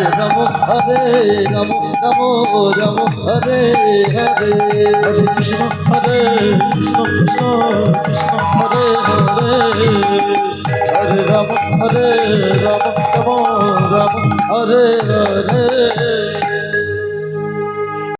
Ram Ram, Hare Hare. Hare Krishna Hare Krishna Krishna Krishna, Hare Hare. Hare Ram Hare Ram Ram Ram, Hare Hare.